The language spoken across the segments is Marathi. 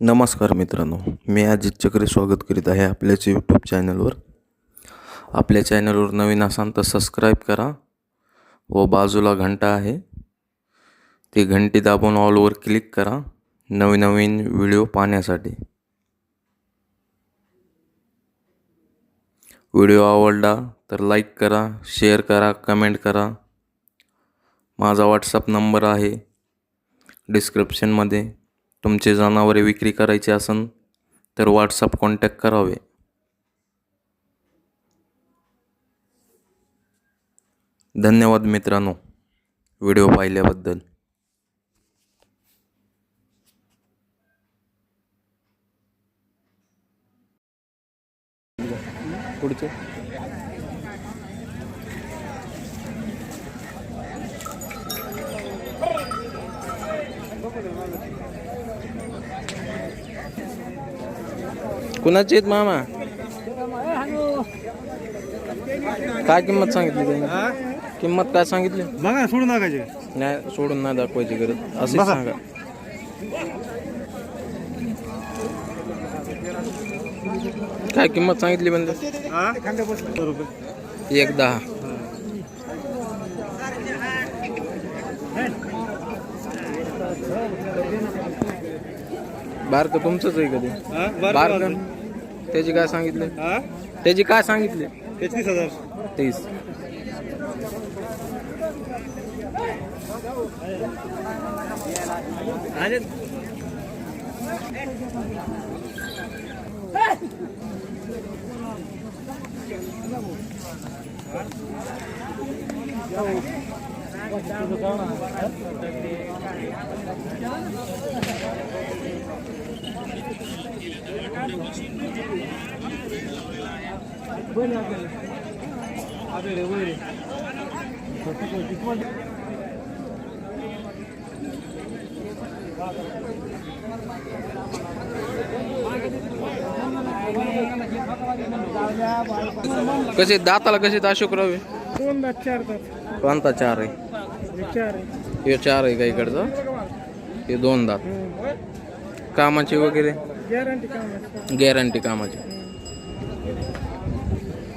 नमस्कार मित्रांनो मी अजित चक्रे स्वागत करीत आहे आपल्याच यूट्यूब चॅनलवर आपल्या चॅनलवर नवीन असाल तर सबस्क्राईब करा व बाजूला घंटा आहे. ती घंटी दाबून ऑलवर क्लिक करा. नवीन नवीन व्हिडिओ पाहण्यासाठी. व्हिडिओ आवडला तर लाईक करा शेअर करा कमेंट करा. माझा व्हॉट्सअप नंबर आहे. डिस्क्रिप्शनमध्ये तुमचे जनावरे विक्री करायची असेल तर व्हॉट्सअप कॉन्टॅक्ट करावे. धन्यवाद मित्रांनो व्हिडिओ पाहिल्याबद्दल. पुढचे? कुणाचे आहेत मामा? काय किंमत सांगितली त्यांनी? किंमत काय सांगितली? बघा सोडून टाकायचे नाही सोडून नाही दाखवायची गरज. बघा. सांगा. काय किंमत सांगितली म्हणजे रुपये एक दहा. बारक तुमचंच आहे कधी? बरं बारक त्याची काय सांगितले? हा? त्याची काय सांगितले? तेहतीस हजार. तीस कसे दाताला कसे अशोक रवे? दोन दात चार दात. कोणता चार आहे? चार आहे. हे चार आहे का इकडचं? हे दोन दात. कामाचे वगैरे? गॅरंटी काम गॅरंटी कामाची.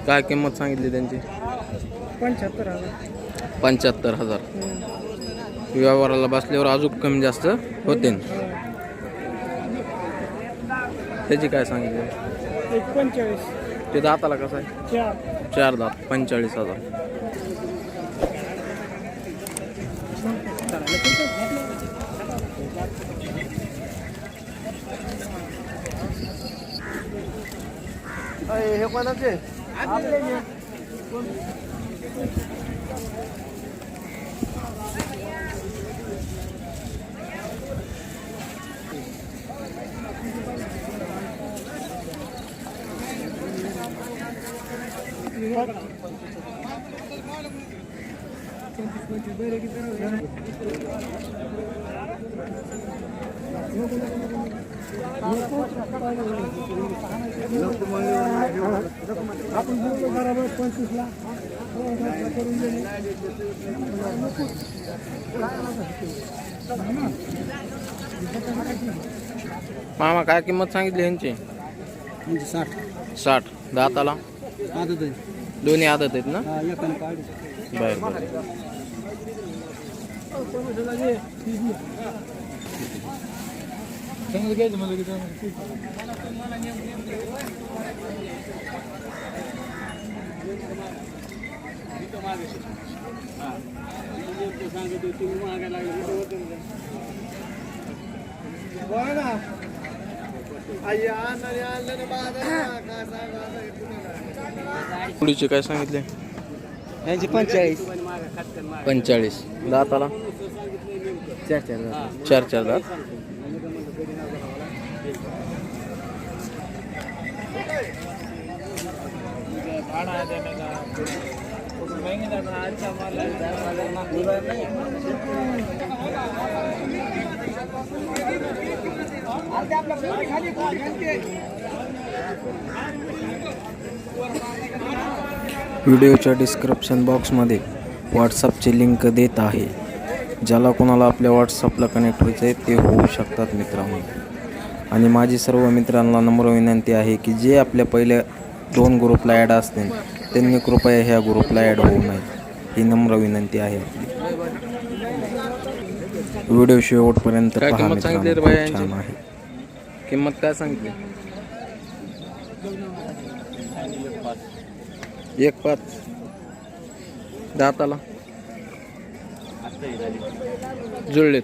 काय किंमत सांगितली त्यांची? पंच्याहत्तर हजार. पंच्याहत्तर हजार. व्यवहाराला बसल्यावर अजून कमी जास्त होते. त्याची काय सांगितली? एक पंचेचाळीस ते दाताला कसं आहे? चार. चार दात पंचेचाळीस हजार. हे कोणाचे आपण बोललो बरोबर पंचवीसला करून दिले मामा काय किंमत सांगितली यांची साठ. साठ. दाताला? आदत आहे. दोन्ही आदत आहेत ना? बरं बरं. पुढीचे काय सांगितले? यांची पंचेचाळीस. पंचेचाळीस. दाताला? चार चार चार चार दात व्हिडिओच्या डिस्क्रिप्शन बॉक्समध्ये व्हॉट्सअपची लिंक देत आहे. ज्याला कोणाला आपल्या व्हॉट्सअपला कनेक्ट व्हायचं आहे ते होऊ शकतात मित्रांनो. आणि माझी सर्व मित्रांना नम्र विनंती आहे की जे आपल्या पहिल्या दोन ग्रुपला ॲड असतील त्यांनी कृपया ह्या ग्रुपला ॲड होऊ नये. ही नम्र विनंती आहे. आपली व्हिडिओ शेवटपर्यंत पहा? छान आहे. किंमत काय सांगितली एक पाच. दाताला. जुळलेत.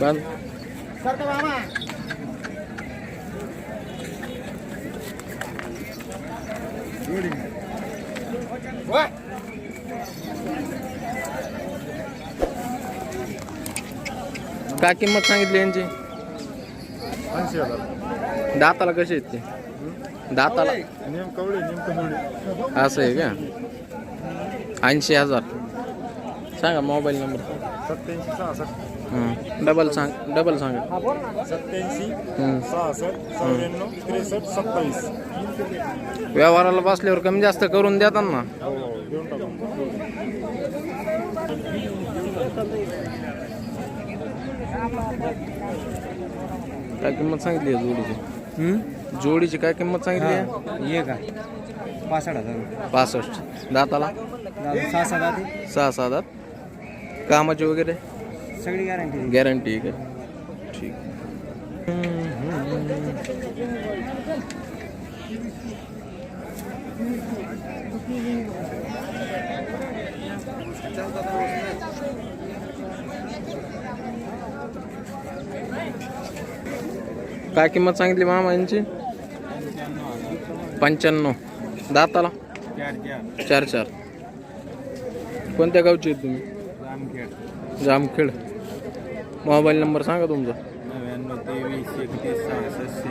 बंद. काय किंमत सांगितली यांची? ऐंशी हजार दाताला कसे आहेत ते? दाताला. नेमकं एवढे नेमकं एवढे असं आहे का? ऐंशी हजार. सांगा मोबाईल नंबर. सत्याऐंशी सहासष्ट. डबल सांग डबल सांगा. सत्याऐंशी हम्म. सहासष्ट चौऱ्याण्णव त्रेसष्ट सत्तावीस. व्यवहाराला बसल्यावर कमी जास्त करून देतात ना हो देऊन टाकू. काय किंमत सांगितली आहे जोडीची? जोडीची काय किंमत सांगितली आहे? ये का? पासष्ट हजार पासष्ट. दाताला? सहा सात आधी सहा सहा दात. कामाची वगैरे? सगळी गॅरंटी गॅरंटी आहे का? ठीक. काय किंमत सांगितली मामा यांची? पंच्याण्णव. दाताला? चार चार. कोणत्या गावचे आहेत तुम्ही? जामखेड. मोबाईल नंबर सांगा तुमचा नव्याण्णव तेवीस एकतीस सहासष्ट